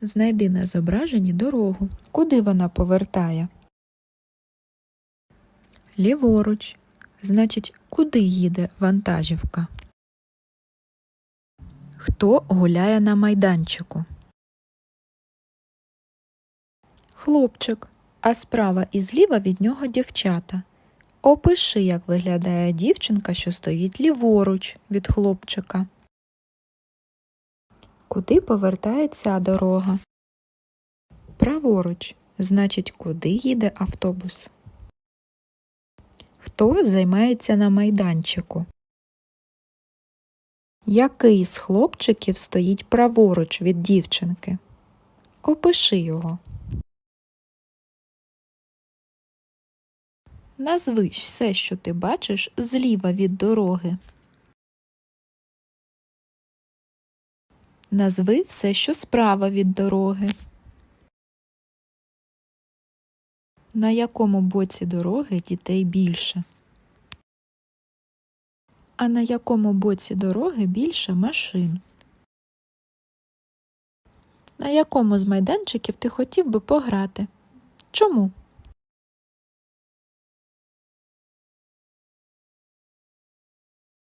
Знайди на зображенні дорогу. Куди вона повертає? Ліворуч. Значить, куди їде вантажівка? Хто гуляє на майданчику? Хлопчик, а справа і зліва від нього дівчата. Опиши, як виглядає дівчинка, що стоїть ліворуч від хлопчика. Куди повертає ця дорога? Праворуч. Значить, куди їде автобус? Хто займається на майданчику? Який з хлопчиків стоїть праворуч від дівчинки? Опиши його. Назви все, що ти бачиш зліва від дороги. Назви все, що справа від дороги. На якому боці дороги дітей більше? А на якому боці дороги більше машин? На якому з майданчиків ти хотів би пограти? Чому?